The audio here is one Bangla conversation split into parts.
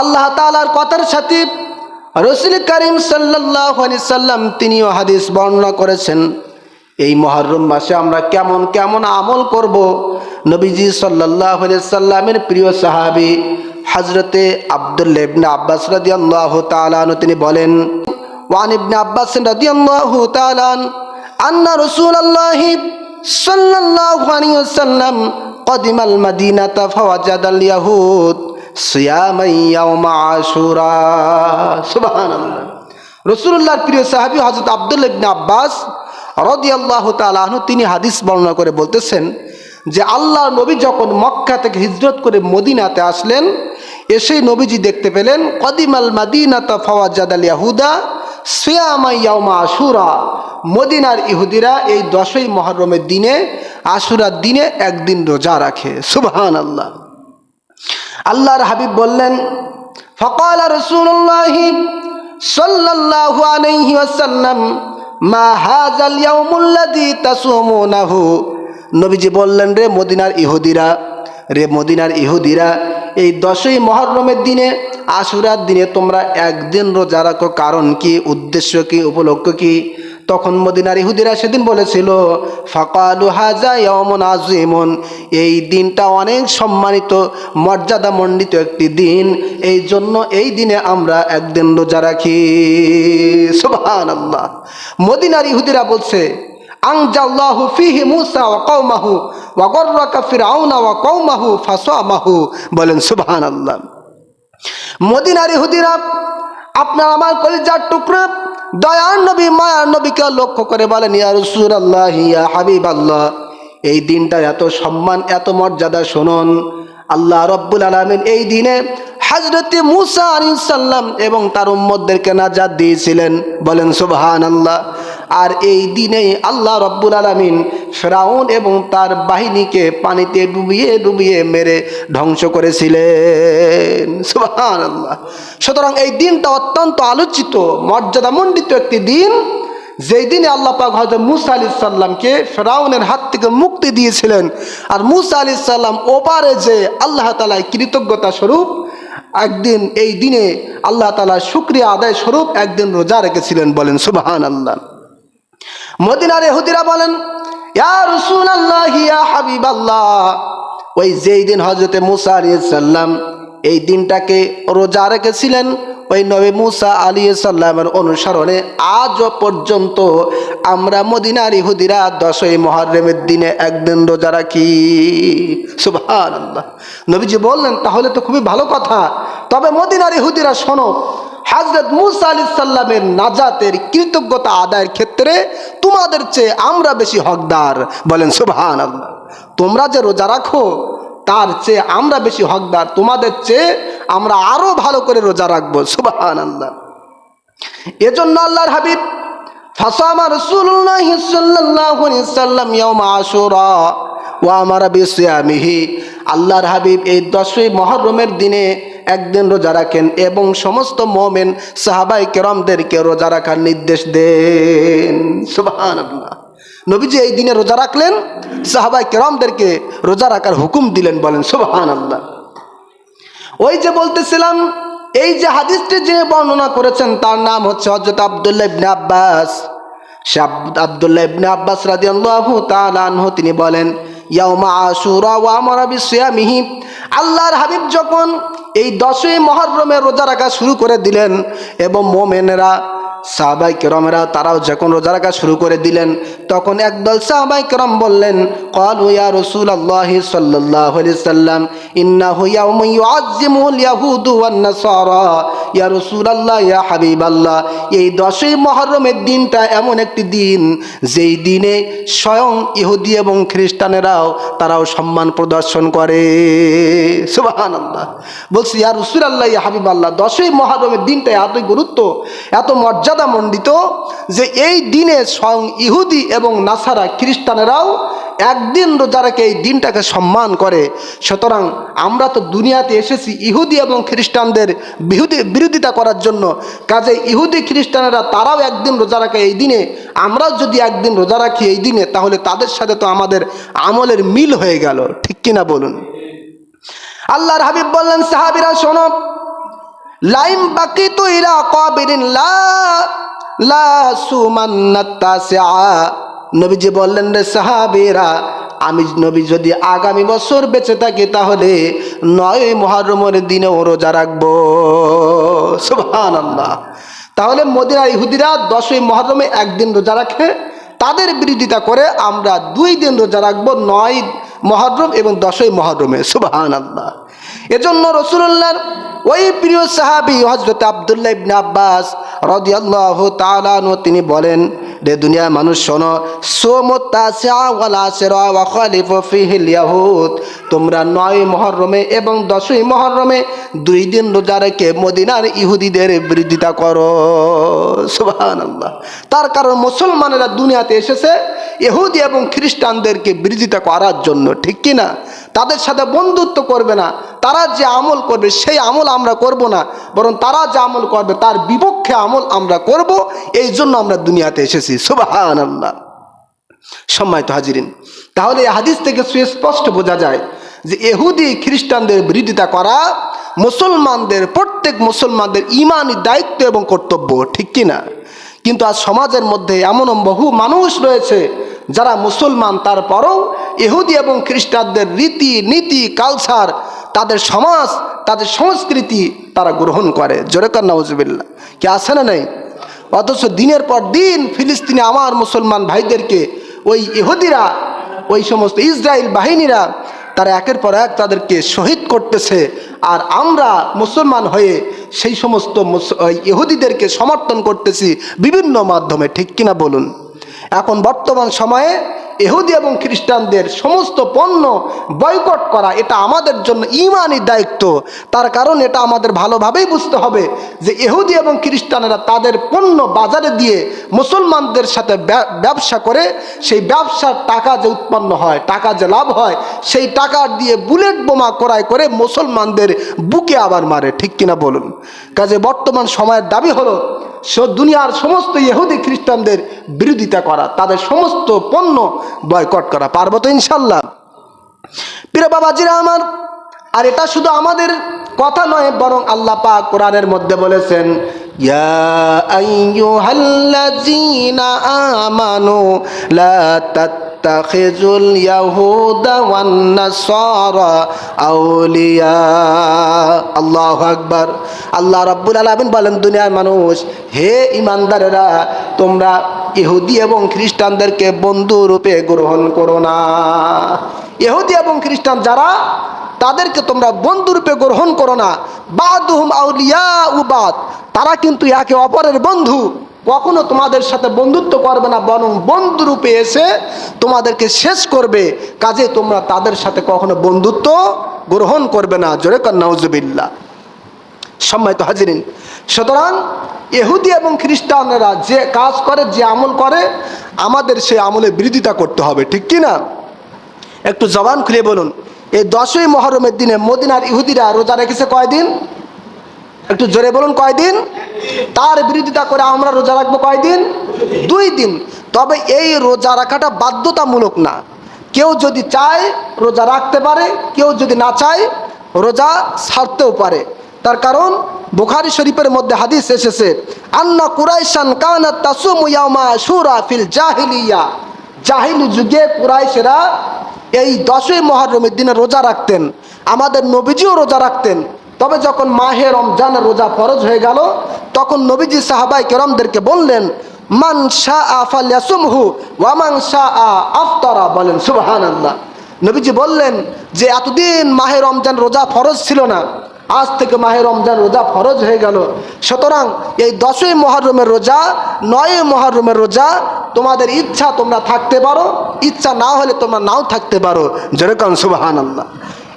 আল্লাহ তালার কথার সাথে রসুল করিম সাল্লি সাল্লাম তিনিও হাদিস বর্ণনা করেছেন, এই মহরম মাসে আমরা কেমন কেমন আমল করব? নবীজি সাল্লাহ সাল্লামের প্রিয় সাহাবি হজরতে আবদুল্লা আব্বাস রদি আল্লাহ তালান তিনি বলেন, ওয়ান ইবনা আব্বাস রাদি আল্লাহ তালান আন্না রসুল আল্লাহ সাল্লাহ সাল্লাম কদিমাল মাদিনা তাফাওয়াজাদ আল রসুল্লাহ প্রিয় সাহাবি হজরত আব্দুল আব্বাস রদিয়াল্লাহ তালাহন তিনি হাদিস বর্ণনা করে বলতেছেন যে আল্লাহ নবী যখন মক্কা থেকে হিজরত করে মদিনাতে আসলেন, এসে নবীজি দেখতে পেলেন, কদিমাল মাদিনাতা ফওয়াজাদ আল ইয়াহুদা সিয়ামাইয়াউমা আশুরা। মদিনার ইহুদিরা এই দশই মহরমের দিনে, আশুরার দিনে একদিন রোজা রাখে। সুবহান আল্লাহ আল্লাহর হাবিব বললেন, ফকাল রসুল্লাহ সাল্লাল্লাহু আলাইহি ওয়াসাল্লাম, মা হাজাল ইয়াউমুল্লাযী তাসুমুনাহু। নবীজি বললেন, রে মদিনার ইহুদিরা, রে মদিনার ইহুদিরা, এই দশই মহরমের দিনে, আশুরার দিনে তোমরা একদিন রোজা রাখো। কারণ কি? উদ্দেশ্য কি? উপলক্ষ কি? তখন মদিনার ইহুদিরা সেদিন বলেছিল, ফাকালু হাজা ইয়মন আজিমন এই দিনটা অনেক সম্মানিত, মর্যাদা মণ্ডিত একটি দিন। এই জন্য এই দিনে আমরা একদিন রোজা রাখি। সুবহান আল্লাহ মদিনার ইহুদিরা বলছে আংজাল্লাহু ফিহি মুসা ওয়া কওমাহু ওয়া গররাকা ফিরআউনা ওয়া কওমাহু ফাসামাহু। বলেন, সুবহানাল্লাহ। মদিনার ইহুদিরা, আপনার আমার কলিজার টুকরা দয়ার নবী, মায়ার নবীকে লক্ষ্য করে বলেন, ইয়া আল্লাহ ইয়া হাবিবাল্লাহ, এই দিনটা এত সম্মান, এত মর্যাদা, শুনুন। আল্লাহ রব্বুল আলমিন এই দিনে হাজরতে মুসা আলিসাল্লাম সাল্লাম এবং তার উম্মদদেরকে নাজাদ দিয়েছিলেন। বলেন, সুবহানাল্লাহ। আর এই দিনেই আল্লাহ রব্বুল আলমিন ফেরাউন এবং তার বাহিনীকে পানিতে ডুবিয়ে ডুবিয়ে মেরে ধ্বংস করেছিলেন। সুবাহান আল্লাহ সুতরাং এই দিনটা অত্যন্ত আলোচিত, মর্যাদামণ্ডিত একটি দিন। যেই দিনে আল্লাহ পাক হজরত মুসা আলি সাল্লামকে ফেরাউনের হাত থেকে মুক্তি দিয়েছিলেন আর মুসা আলি সাল্লাম ওপারে যে আল্লাহ তালায় কৃতজ্ঞতা স্বরূপ একদিন এই দিনে আল্লাহ তালা শুক্রিয়া আদায় স্বরূপ একদিন রোজা রেখেছিলেন বলেন সুবাহান আল্লাহ মদিনার এহুদিরা বলেন ওই যেই দিন হজরতে মুসা আলাইহিস সাল্লাম এই দিনটাকে রোজা রেখেছিলেন, ওই নবী মুসা আলী সাল্লামের অনুসরণে আজও পর্যন্ত আমরা মদিনার ইহুদিরা দশই মহরমের দিনে একদিন রোজা রাখি। আল্লাহ নবীজি বললেন, তাহলে তো খুবই ভালো কথা। তবে মদিনার ইহুদিরা শোনো হাজরত মুসা আলি সাল্লামের নাজাতের কৃতজ্ঞতা আদায়ের ক্ষেত্রে তোমাদের চেয়ে আমরা বেশি হকদার। বলেন সুবহান আল্লাহ তোমরা যে রোজা রাখো, তার চেয়ে আমরা বেশি হকদার। তোমাদের চেয়ে আমরা আরও ভালো করে রোজা রাখব সুবহান আল্লাহ এজন্য আল্লাহর হাবিব, ফাসামা আলাইহি সাল্লাম ইয়াউমা আশুরা ওয়া আমারা বিসিয়ামিহি। আল্লাহর হাবিব এই দশই মহরমের দিনে একদিন রোজা রাখেন এবং সমস্ত মোমেন সাহাবাই কেরমদেরকে রোজা রাখার নির্দেশ দেন। নবীজি এই দিনে রোজা রাখলেন, সাহাবাই কেরমদেরকে রোজা রাখার হুকুম দিলেন বলেন সুবহান আল্লাহ ওই যে বলতেছিলাম, এই যে হাদিসটি যে বর্ণনা করেছেন, তার নাম হচ্ছে হজরত আবদুল্লাহ ইবনে আব্বাস। তিনি বলেন আশুরা ওয়া আল্লাহর হাবিব যখন এই দশই মহরমে রোজা রাখা শুরু করে দিলেন এবং মোমেনেরা, সাহাবাই কেরমেরা তারাও যখন রোজা রাখা শুরু করে দিলেন, তখন একদল সাহাবাই কেরম বললেন, কল ইয়া রসুল আল্লাহ সাল্লাহ সাল্লাম ইন্না ইউআজ্জিমুল ইয়াহুদু ওয়ান নাসারা। ইয়া রসুল আল্লাহ ইয়া হাবিব আল্লাহ এই দশই মহরমের দিনটা এমন একটি দিন যেই দিনে স্বয়ং ইহুদি এবং খ্রিস্টানেরাও তারাও সম্মান প্রদর্শন করে। সুবাহান আল্লাহ বলছি, ইয়া রসুল আল্লাহ ইয়া হাবিব আল্লাহ দশই মহরমের দিনটা এতই গুরুত্ব, এত মর্যাদা মণ্ডিত যে এই দিনে স্বয়ং ইহুদি এবং নাসারা খ্রিস্টানেরাও একদিন রোজা রেখে এই দিনটাকে সম্মান করে। সুতরাং আমরা তো দুনিয়াতে এসেছি ইহুদি এবং খ্রিস্টানদের বিহুদি বিরোধিতা করার জন্য। কাজে ইহুদি খ্রিস্টানেরা তারাও একদিন রোজা রাখে এই দিনে। আমরাও যদি একদিন রোজা রাখি এই দিনে, তাহলে তাদের সাথে তো আমাদের আমলের মিল হয়ে গেল। ঠিক কিনা বলুন? আল্লাহর হাবিব বললেন, সাহাবিরা, শোনো। লাইম বাকি তো ইরা কবিরিন লা লা সুমান্নাত্তা নবীজি বললেন, রে সাহাবেরা আমি নবী যদি আগামী বছর বেঁচে থাকি, তাহলে নয় মহারমের দিনে রোজা রাখব। সুহান আল্লাহ তাহলে মদিনা ইহুদিরা দশই মহরমে একদিন রোজা রাখে। তাদের বিরোধিতা করে আমরা দুই দিন রোজা রাখব, নয় মহরম এবং দশই মহরমে। সুবহান আল্লাহ এজন্য রসুল্লাহর ওই প্রিয় সাহাবি হজরত আবদুল্লাহ ইবনে আব্বাস রদিয়াল্লাহ তালানো তিনি বলেন, রে দুনিয়ার মানুষ, শোনো সোমতাহুদ তোমরা নয় মহরমে এবং দশই মহরমে দুই দিন রোজা রেখে মদিনার ইহুদিদের বিরোধিতা করো। আল্লাহ তার কারণ মুসলমানেরা দুনিয়াতে এসেছে, ইহুদি এবং খ্রিস্টানদেরকে বিরোধিতা করার জন্য, ঠিক কি না তাদের সাথে বন্ধুত্ব করবে না। তারা যে আমল করবে, সেই আমল আমরা করব না। বরং তারা যে আমল করবে, তার বিপক্ষে আমল আমরা করব। এই জন্য আমরা দুনিয়াতে এসেছি। সুবাহান আল্লাহ সম্মানিত হাজিরিন, তাহলে এই হাদিস থেকে সুস্পষ্ট বোঝা যায় যে এহুদি খ্রিস্টানদের বিরোধিতা করা মুসলমানদের, প্রত্যেক মুসলমানদের ইমানি দায়িত্ব এবং কর্তব্য, ঠিক কি না কিন্তু আজ সমাজের মধ্যে এমন বহু মানুষ রয়েছে যারা মুসলমান, তারপরও ইহুদি এবং খ্রিস্টানদের রীতি, নীতি কালচার তাদের সমাজ, তাদের সংস্কৃতি তারা গ্রহণ করে। জোরে কান্না নজবিল্লা কি আছে না নেই? অথচ দিনের পর দিন ফিলিস্তিনে আমার মুসলমান ভাইদেরকে, ওই ইহুদিরা, ওই সমস্ত ইসরায়েল বাহিনীরা, তারা একের পর এক তাদেরকে শহীদ করতেছে। আর আমরা মুসলমান হয়ে সেই সমস্ত মুস- ইহুদিদেরকে সমর্থন করতেছি বিভিন্ন মাধ্যমে। ঠিক কিনা বলুন? এখন বর্তমান সময়ে এহুদি এবং খ্রিস্টানদের সমস্ত পণ্য বয়কট করা এটা আমাদের জন্য ইমানই দায়িত্ব। তার কারণ এটা আমাদের ভালোভাবেই বুঝতে হবে যে এহুদি এবং খ্রিস্টানেরা তাদের পণ্য বাজারে দিয়ে মুসলমানদের সাথে ব্যবসা করে, সেই ব্যবসার টাকা যে উৎপন্ন হয়, টাকা যে লাভ হয়, সেই টাকা দিয়ে বুলেট বোমা ক্রয় করে মুসলমানদের বুকে আবার মারে। ঠিক কিনা বলুন? কাজে বর্তমান সময়ের দাবি হলো দুনিয়ার সমস্ত ইহুদি খ্রিস্টানদের বিরোধিতা করা, তাদের সমস্ত পণ্য বয়কট করা, পারব তো ইনশাল্লাহ? প্রিয় বাবাজিরা আমার, আর এটা শুধু আমাদের কথা নয়, বরং আল্লাহ পাক কোরআনের মধ্যে বলেছেন, ইয়া আইয়ুহাল্লাযীনা আমানু লা তাত্তাখিজুল আউলিয়া আল্লাহু আকবার। আল্লাহ রাব্বুল আলামিন বলেন, দুনিয়ার মানুষ, হে ইমানদারেরা, তোমরা ইহুদি এবং খ্রিস্টানদেরকে বন্ধু রূপে গ্রহণ করো না। ইহুদি এবং খ্রিস্টান যারা, তাদেরকে তোমরা বন্ধুরূপে গ্রহণ করো না। বাদুহুম আউলিয়া উবাদ, তারা কিন্তু একে অপরের বন্ধু। কখনো তোমাদের সাথে বন্ধুত্ব করবে না, বরং বন্ধুরূপে এসে তোমাদেরকে শেষ করবে। কাজে তোমরা তাদের সাথে কখনো বন্ধুত্ব গ্রহণ করবে না। জোরে কন্যাউজবিল্লা সম্মানিত হাজিরিন, সুতরাং এহুদি এবং খ্রিস্টানরা যে কাজ করে, যে আমল করে, আমাদের সেই আমলে বিরোধিতা করতে হবে, ঠিক কি না? একটু জবান খুলে বলুন, এই দশই মহরমের দিনে মদিনার ইহুদিরা রোজা রেখেছে কয়দিন? একটু জোরে বলুন, কয়দিন? তার বিরোধিতা করে আমরা রোজা রাখব কয়দিন? দুই দিন। তবে এই রোজা রাখাটা বাধ্যতামূলক না। কেউ যদি চায় রোজা রাখতে পারে, কেউ যদি না চায় রোজা ছাড়তেও পারে। তার কারণ বুখারি শরীফের মধ্যে হাদিস এসেছে, আন্না কুরাইশান কানা তাসুমু শুরা ফিল জাহিলিয়া। জাহিলি যুগে কুরাইশেরা এই দশই মহরমের দিনে রোজা রাখতেন। আমাদের নবীজিও রোজা রাখতেন। তবে যখন মাহে রমজানের রোজা ফরজ হয়ে গেল, তখন নবীজি সাহাবাই কেরমদেরকে বললেন, মান শাহ আফাল ইয়াসুমহু ওয়ামান শাহ আ আফতারা বলেন সুবহান আল্লাহ নবীজি বললেন যে, এতদিন মাহে রমজান রোজা ফরজ ছিল না, আজ থেকে মাহে রমজান রোজা ফরজ হয়ে গেল। সুতরাং এই দশই মহরমের রোজা নয় মহরমের রোজা, তোমাদের ইচ্ছা তোমরা থাকতে পারো, ইচ্ছা না হলে তোমরা নাও থাকতে পারো। যেরকম সুবাহান আল্লাহ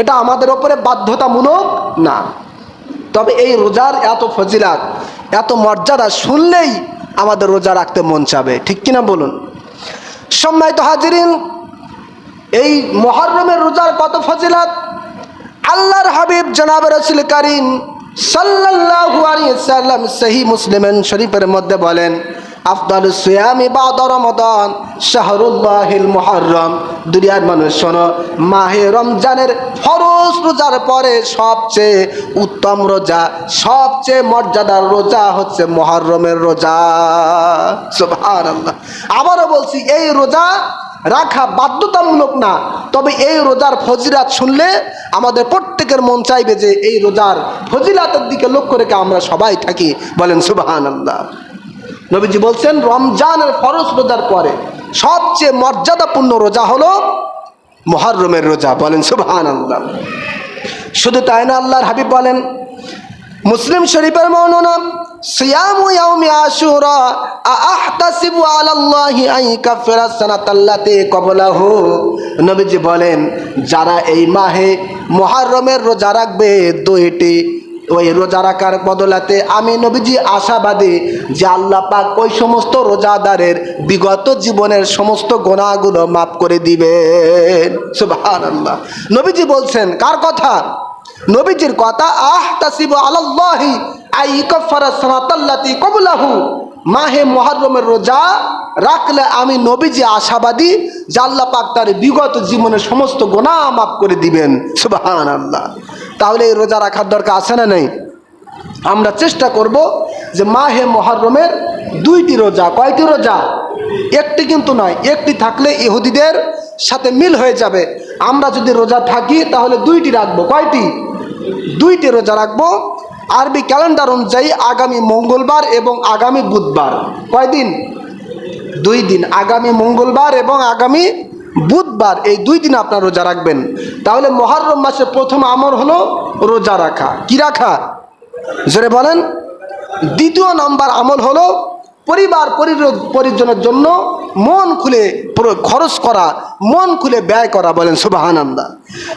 এটা আমাদের ওপরে বাধ্যতামূলক না। তবে এই রোজার এত ফজিলাত, এত মর্যাদা শুনলেই আমাদের রোজা রাখতে মন চাবে, ঠিক কিনা বলুন? সম্মানিত হাজিরিন, এই মহরমের রোজার কত ফজিলাত? আল্লাহর হাবিব জনাব রসুল করিম আলাইহি সাল্লাম সহি মুসলিমেন শরীফের মধ্যে বলেন আফদাল সুয়ামি বাদ রমদান শাহরুল্লাহিল মুহররম। দুনিয়ার মানুষ, শোনো, মাহে রমজানের ফরজ রোজার পরে সবচেয়ে উত্তম রোজা, সবচেয়ে মর্যাদার রোজা হচ্ছে মহরমের রোজা। সুবহানাল্লাহ। আবারও বলছি, এই রোজা রাখা বাধ্যতামূলক না, তবে এই রোজার ফজিরাত শুনলে আমাদের প্রত্যেকের মন চাইবে যে এই রোজার ফজিলাতের দিকে লক্ষ্য রেখে আমরা সবাই থাকি। বলেন সুবাহান আল্লাহ নবীজি বলছেন, রমজানের ফরজ রোজার পরে সবচেয়ে মর্যাদাপূর্ণ রোজা হলো মহরমের রোজা। বলেন সুবাহান আল্লাহ শুধু তাই না, আল্লাহর হাবিব বলেন, মুসলিম শরীফের বর্ণনা সিয়ামু ইয়াউমি আশুরা আহতাসিবু আলাল্লাহি আন কাফিরা সানাতাল্লাতি ক্বাবলাহু। নবীজি বলেন, যারা এই মাহে মুহররমের রোজা রাখবে, দুইটি ওই রোজা রাখার বদলাতে আমি নবীজি আশাবাদী যে আল্লাহ পাক ওই সমস্ত রোজাদারের বিগত জীবনের সমস্ত গোনাগুলো মাফ করে দিবেন। সুবহানাল্লাহ। নবীজি বলছেন, কার কথা? নবীজির কথা, আহ তাসিব আলাল্লাহি আই ইকাফারা সানাতাল্লাতি কবলাহু। মাহে মুহররমের রোজা রাখলে আমি নবীজি আশাবাদী যে আল্লাহ পাক তার বিগত জীবনের সমস্ত গোনা মাফ করে দিবেন। সুবহানাল্লাহ। তাহলে এই রোজা রাখার দরকার আছে না নেই? আমরা চেষ্টা করব যে মাহে মহরমের দুইটি রোজা, কয়টি রোজা? একটি কিন্তু নয়, একটি থাকলে ইহুদিদের সাথে মিল হয়ে যাবে। আমরা যদি রোজা থাকি, তাহলে দুইটি রাখব। কয়টি? দুইটি রোজা রাখব। আরবি ক্যালেন্ডার অনুযায়ী আগামী মঙ্গলবার এবং আগামী বুধবার। কয়দিন? দুই দিন। আগামী মঙ্গলবার এবং আগামী বুধবার এই দুই দিন আপনার রোজা রাখবেন। তাহলে মহরম মাসে প্রথম আমর হলো রোজা রাখা। কি রাখা? জোরে বলেন। দ্বিতীয় নাম্বার আমল হলো পরিবার পরিজনের জন্য মন খুলে খরচ করা, মন খুলে ব্যয় করা বলেন সুবাহানন্দা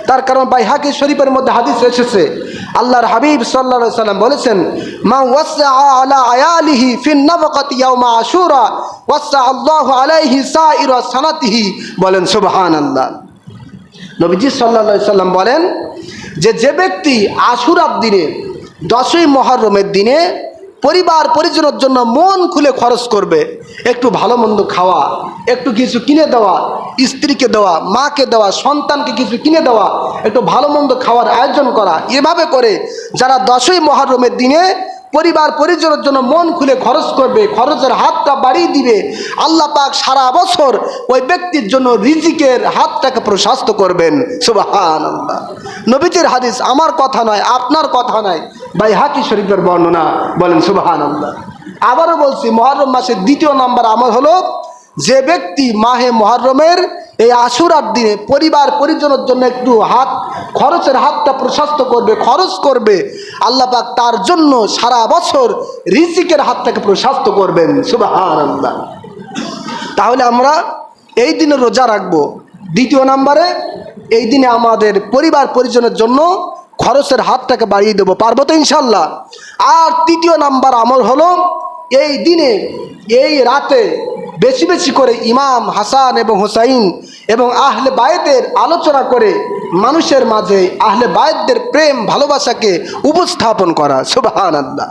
তার কারণ ভাই, হাকি শরীফের মধ্যে হাদিস এসেছে। আল্লাহর হাবিব সাল্লা সাল্লাম বলেছেন, মা ওয়াসা আলা আয়ালিহি ফিন নাফাকাতি ইয়াউমা আশুরা ওয়াসা আল্লাহু আলাইহি সাইরা সানাতিহি, বলেন সুবহানাল্লাহ। নবীজি সাল্লা সাল্লাম বলেন যে যে ব্যক্তি আশুরার দিনে, দশই মহরমের দিনে পরিবার পরিজনের জন্য মন খুলে খরচ করবে, একটু ভালো মন্দ খাওয়া, একটু কিছু কিনে দেওয়া, স্ত্রীকে দেওয়া, মাকে দেওয়া, সন্তানকে কিছু কিনে দেওয়া, একটু ভালো মন্দ খাওয়ার আয়োজন করা, এভাবে করে যারা দশই মহরমের দিনে পরিবার পরিজনের জন্য মন খুলে খরচ করবে, খরচের হাতটা বাড়িয়ে দিবে, আল্লাহ পাক সারা বছর ওই ব্যক্তির জন্য রিজিকের হাতটাকে প্রশস্ত করবেন। আল্লাহ নবীজির হাদিস আমার কথা নয়, আপনার কথা নয় ভাই হাকি শরীফের বর্ণনা বলেন সুবাহান আবারও বলছি মহরম মাসের দ্বিতীয় নাম্বার আমার হলো যে ব্যক্তি মাহে মহরমের এই আশুরার দিনে পরিবার পরিজনের জন্য একটু হাত, খরচের হাতটা প্রশস্ত করবে, খরচ করবে, আল্লাহ পাক তার জন্য সারা বছর রিজিকের হাতটাকে প্রশস্ত করবেন সুবাহান তাহলে আমরা এই দিনে রোজা রাখব। দ্বিতীয় নাম্বারে, এই দিনে আমাদের পরিবার পরিজনের জন্য খরচের হাতটাকে বাড়িয়ে দেবো পারব তো ইনশাল্লাহ। আর তৃতীয় নাম্বার আমল হলো এই দিনে, এই রাতে বেশি বেশি করে ইমাম হাসান এবং হুসাইন এবং আহলে বায়েদের আলোচনা করে মানুষের মাঝে আহলে বায়েদদের প্রেম ভালোবাসাকে উপস্থাপন করা। সুবাহান আল্লাহ